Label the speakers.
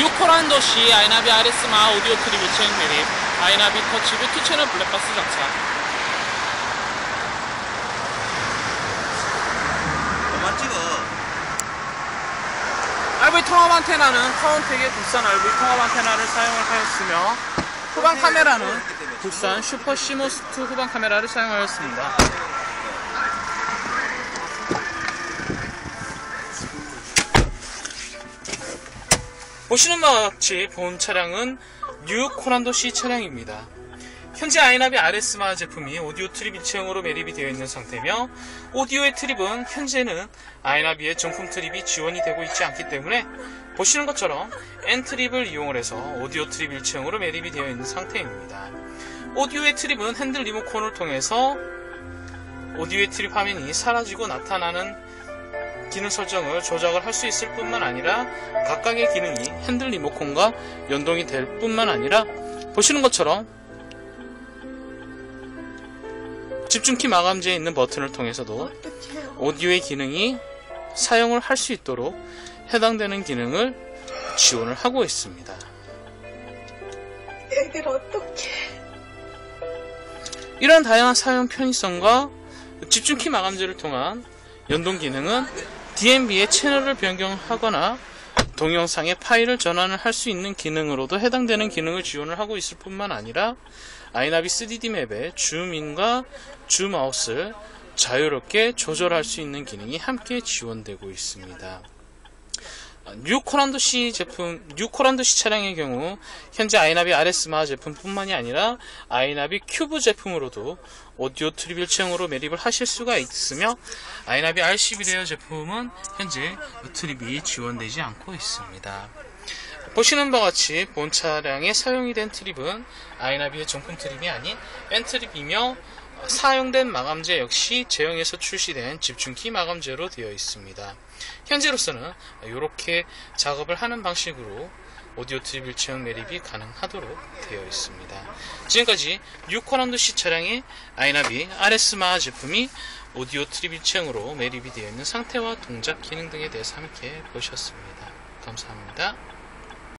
Speaker 1: 뉴코란도시 아이나비 아레스마 오디오 트립 일체형 매립 아이나비 터치 뷰티 채널 블랙박스 장착
Speaker 2: 그만 찍어.
Speaker 1: RV 통합 안테나는 카운텍의 국산 RV 통합 안테나를 사용을 하였으며 후방 카메라는 국산 슈퍼 시모스2 후방 카메라를 사용하였습니다. 보시는 바와 같이 본 차량은 뉴 코란도 C 차량입니다. 현재 아이나비 RS마 제품이 오디오 트립 일체형으로 매립이 되어 있는 상태며 오디오의 트립은 현재는 아이나비의 정품 트립이 지원이 되고 있지 않기 때문에 보시는 것처럼 N 트립을 이용을 해서 오디오 트립 일체형으로 매립이 되어 있는 상태입니다. 오디오의 트립은 핸들 리모컨을 통해서 오디오의 트립 화면이 사라지고 나타나는 기능 설정을 조작을 할 수 있을 뿐만 아니라 각각의 기능이 핸들 리모컨과 연동이 될 뿐만 아니라 보시는 것처럼 집중키 마감재에 있는 버튼을 통해서도 오디오의 기능이 사용을 할 수 있도록 해당되는 기능을 지원을 하고 있습니다.
Speaker 3: 애들 어떡해.
Speaker 1: 이런 다양한 사용 편의성과 집중키 마감재를 통한 연동 기능은 DMB의 채널을 변경하거나 동영상의 파일을 전환을 할 수 있는 기능으로도 해당되는 기능을 지원을 하고 있을 뿐만 아니라 아이나비 3D 맵의 줌인과 줌아웃을 자유롭게 조절할 수 있는 기능이 함께 지원되고 있습니다. 뉴코란도 C 제품, 뉴코란도 C 차량의 경우 현재 아이나비 RS마 제품뿐만이 아니라 아이나비 큐브 제품으로도 오디오 트립 일체형으로 매립을 하실 수가 있으며 아이나비 RCB 레어 제품은 현재 트립이 지원되지 않고 있습니다. 보시는 바와 같이 본 차량에 사용이 된 트립은 아이나비의 정품 트립이 아닌 N 트립이며 사용된 마감재 역시 제형에서 출시된 집중키 마감재로 되어 있습니다. 현재로서는 이렇게 작업을 하는 방식으로 오디오 트립 일체형 매립이 가능하도록 되어 있습니다. 지금까지 뉴코란도 C 차량의 아이나비 RS마 제품이 오디오 트립 일체형으로 매립이 되어 있는 상태와 동작 기능 등에 대해서 함께 보셨습니다. 감사합니다.